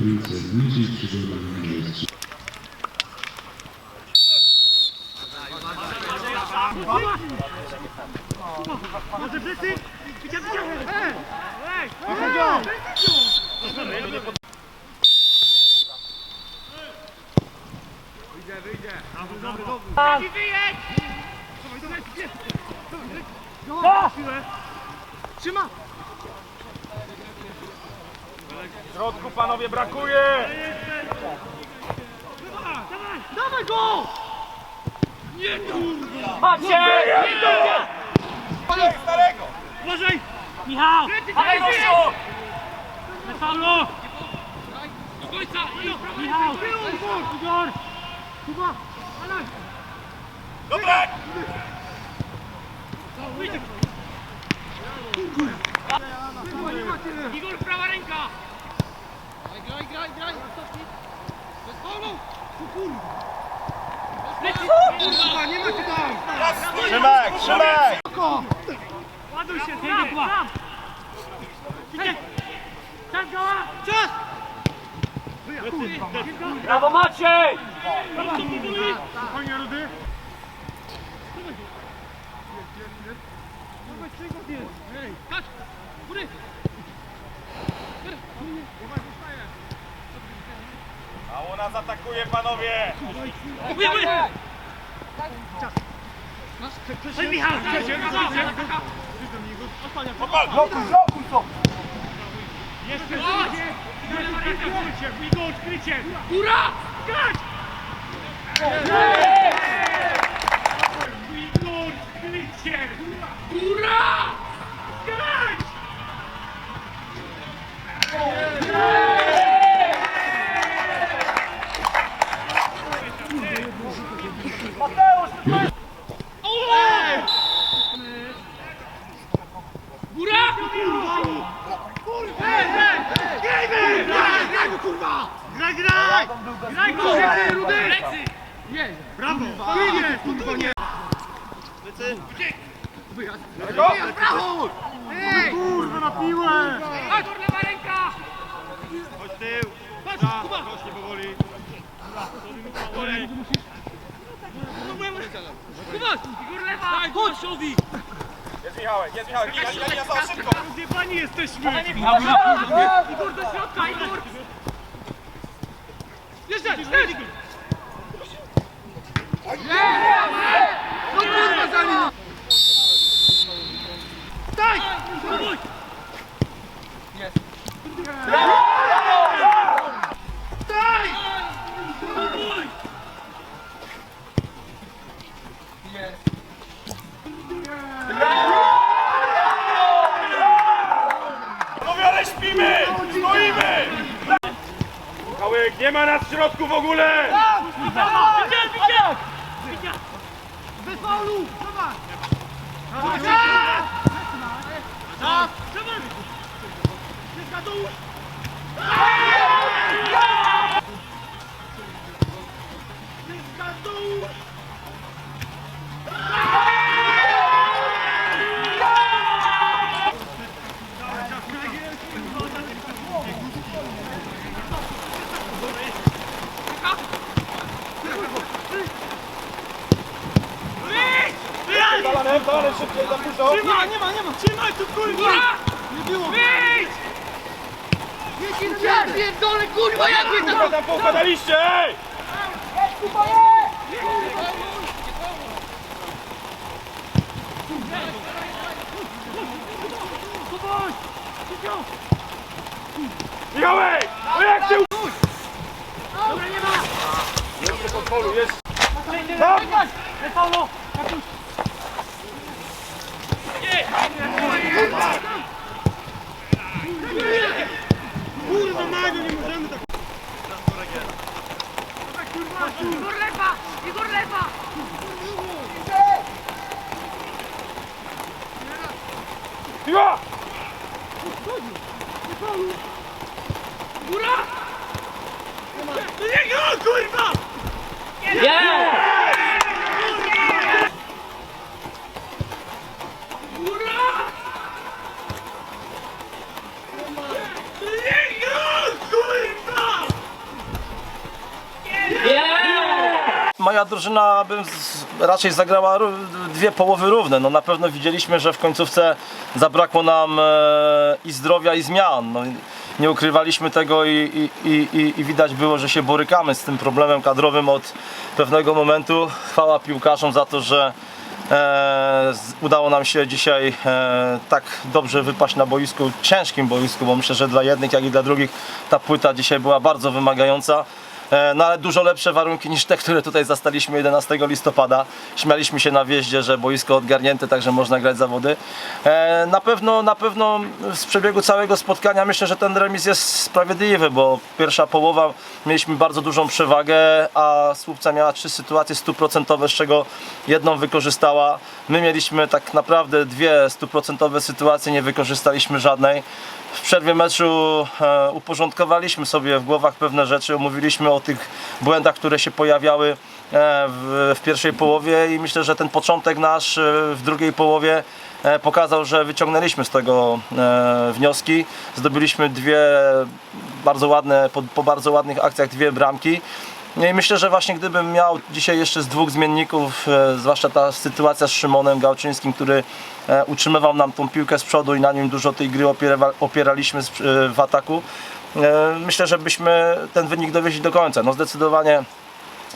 trójce bliżej przygotowania jest Może wszyscy? Widzicie, widzicie? Ej! Ej! Wyjdzie, wyjdzie. Dobry, dobry. Wyjedź! Dawaj, dawaj! Siłę! Trzyma! W środku panowie brakuje! Dawaj, go! Nie kurwa! Maciej! Starego! Uważaj! Michał! Gościu! Na faulu! Do końca! Michał! Igor! Kuba! Alaj! Dobra! Igor, prawa ręka! Graj, graj, graj! Bez faulu! Kurwa, nie ma cię tam! Szymek, Szymek! Ładuj się, tam, tam! Czas goła! Czas! Brawo Maciej! Panie Rudy! Kacz! Góry! Mało nas atakuje panowie! Hej Michał! Podpal! Blokuj, blokuj to! Jeszcze! Skrycie! Igor, skrycie! Góra! Skacz! Igor, skrycie! Góra! Graj, graj mu kurwa! Graj, graj! Graj go! Rudy! Nie! Brawo! Nie, kurwa nie! Go! Brawo! Ej! Kurwa na piłę! Chodź, lewa ręka! Chodź tył! Patrz, Kuba! Rośnie powoli. Kuba! Igor lewa! Chodź, Szowi! Jest Michałek, jest Michałek, linia, linia, za szybko! Gdzie pani jesteśmy? Igor do środka, Igor! Jeszcze, jeszcze! Nie ma nas w środku w ogóle! Widziałem, widziałem! Widziałem! Bez faulu! Zobacz! Trzymaj tu kurwa! Nie było! Wyjdź! Ja pierdolę kurwa, jak mnie Kurwa, tam poukładaliście, ej! Michałek! No jak ty... Dobra, nie ma! Jeszcze kontrolu, jest... Stop! Nie faulu! Kapuś! Kurwa Mario, nie możemy tak... Igor lewa! Igor lewa! Piła! Góra! Nie go, kurwa! Góra! Drużyna bym raczej zagrała dwie połowy równe. No na pewno widzieliśmy, że w końcówce zabrakło nam e, i zdrowia i zmian. No, nie ukrywaliśmy tego i, i, i, i, widać było, że się borykamy z tym problemem kadrowym od pewnego momentu. Chwała piłkarzom za to, że e, udało nam się dzisiaj e, tak dobrze wypaść na boisku, ciężkim boisku, bo myślę, że dla jednych, jak i dla drugich ta płyta dzisiaj była bardzo wymagająca. E, No ale dużo lepsze warunki niż te, które tutaj zastaliśmy 11 listopada. Śmialiśmy się na wjeździe, że boisko odgarnięte, także można grać zawody. E, Na pewno, na pewno z przebiegu całego spotkania myślę, że ten remis jest sprawiedliwy, bo pierwsza połowa mieliśmy bardzo dużą przewagę, a Słupca miała trzy sytuacje stuprocentowe, z czego jedną wykorzystała. My mieliśmy tak naprawdę dwie stuprocentowe sytuacje, nie wykorzystaliśmy żadnej. W przerwie meczu e, uporządkowaliśmy sobie w głowach pewne rzeczy, omówiliśmy o tych błędach, które się pojawiały e, w, pierwszej połowie i myślę, że ten początek nasz e, w drugiej połowie pokazał, że wyciągnęliśmy z tego wnioski. Zdobyliśmy dwie bardzo ładne, po, po bardzo ładnych akcjach dwie bramki. No i myślę, że właśnie gdybym miał dzisiaj jeszcze z dwóch zmienników, e, zwłaszcza ta sytuacja z Szymonem Gałczyńskim, który e, utrzymywał nam tą piłkę z przodu i na nim dużo tej gry opiera, opieraliśmy e, w ataku, myślę, że byśmy ten wynik dowieźli do końca. No zdecydowanie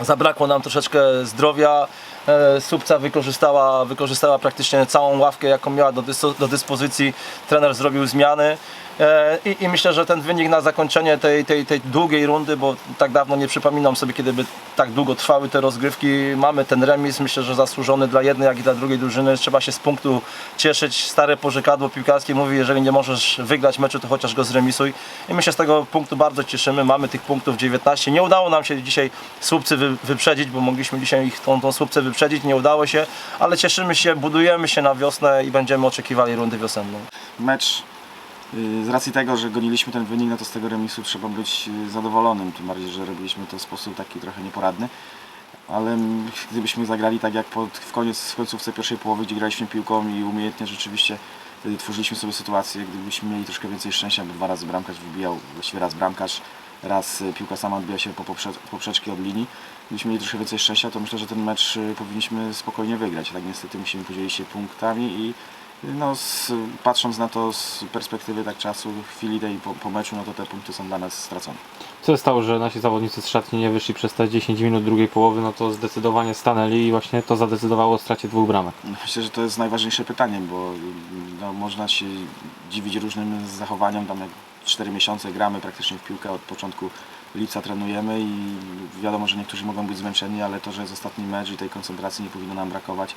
Zabrakło nam troszeczkę zdrowia. E, Subca wykorzystała, wykorzystała praktycznie całą ławkę, jaką miała do, do dyspozycji. Trener zrobił zmiany. E, I, I myślę, że ten wynik na zakończenie tej, tej, tej długiej rundy, bo tak dawno nie przypominam sobie, kiedy by tak długo trwały te rozgrywki. Mamy ten remis, myślę, że zasłużony dla jednej, jak i dla drugiej drużyny. Trzeba się z punktu cieszyć. Stare pożykadło piłkarskie mówi, jeżeli nie możesz wygrać meczu, to chociaż go zremisuj. I my się z tego punktu bardzo cieszymy. Mamy tych punktów 19. Nie udało nam się dzisiaj słupcy wy, wyprzedzić, bo mogliśmy dzisiaj ich tą, tą słupcę wyprzedzić. Nie udało się, ale cieszymy się, budujemy się na wiosnę i będziemy oczekiwali rundy wiosennej. mecz y, z racji tego, że goniliśmy ten wynik, no to z tego remisu trzeba być y, zadowolonym, tym bardziej, że robiliśmy to w sposób taki trochę nieporadny. Ale gdybyśmy zagrali tak jak pod, w, koniec, w końcówce pierwszej połowy, gdzie graliśmy piłką i umiejętnie rzeczywiście y, tworzyliśmy sobie sytuację, gdybyśmy mieli troszkę więcej szczęścia, bo dwa razy bramkarz wybijał, właściwie raz bramkarz, raz y, piłka sama odbija się po poprze- poprzeczki od linii. Gdybyśmy mieli troszkę więcej szczęścia, to myślę, że ten mecz y, powinniśmy spokojnie wygrać. Tak niestety musimy podzielić się punktami i no, z, patrząc na to z perspektywy tak czasu, chwili tej po, po meczu, no to te punkty są dla nas stracone. Co się stało, że nasi zawodnicy z szatni nie wyszli przez te 10 minut drugiej połowy, no to zdecydowanie stanęli i właśnie to zadecydowało o stracie dwóch bramek. Myślę, że to jest najważniejsze pytanie, bo no, można się dziwić różnym zachowaniom. Tam jak 4 miesiące gramy praktycznie w piłkę od początku lipca trenujemy i wiadomo, że niektórzy mogą być zmęczeni, ale to, że jest ostatni mecz i tej koncentracji nie powinno nam brakować.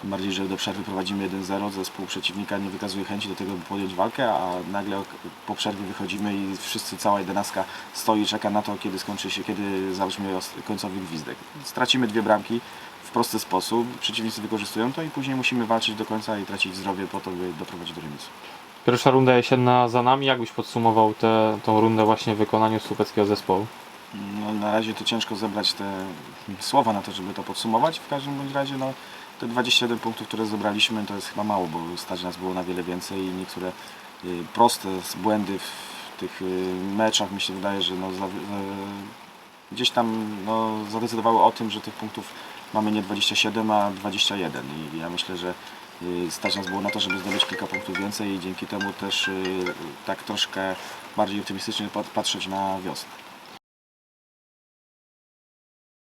Tym bardziej, że do przerwy prowadzimy 1-0, zespół przeciwnika nie wykazuje chęci do tego, by podjąć walkę, a nagle po przerwie wychodzimy i wszyscy, cała jedenastka stoi i czeka na to, kiedy skończy się, kiedy os- końcowy gwizdek. Stracimy dwie bramki w prosty sposób, przeciwnicy wykorzystują to i później musimy walczyć do końca i tracić zdrowie po to, by doprowadzić do remisu. Pierwsza runda jesienna za nami. Jak byś podsumował tę rundę właśnie w wykonaniu słupeckiego zespołu? No, na razie to ciężko zebrać te słowa na to, żeby to podsumować. W każdym bądź razie no, te 27 punktów, które zebraliśmy, to jest chyba mało, bo stać nas było na wiele więcej i niektóre y, proste błędy w tych y, meczach mi się wydaje, że no, za, gdzieś tam no, zadecydowały o tym, że tych punktów mamy nie 27, a 21 i ja myślę, że stać nas było na to, żeby zdobyć kilka punktów więcej i dzięki temu też y, tak troszkę bardziej optymistycznie pat- patrzeć na wiosnę.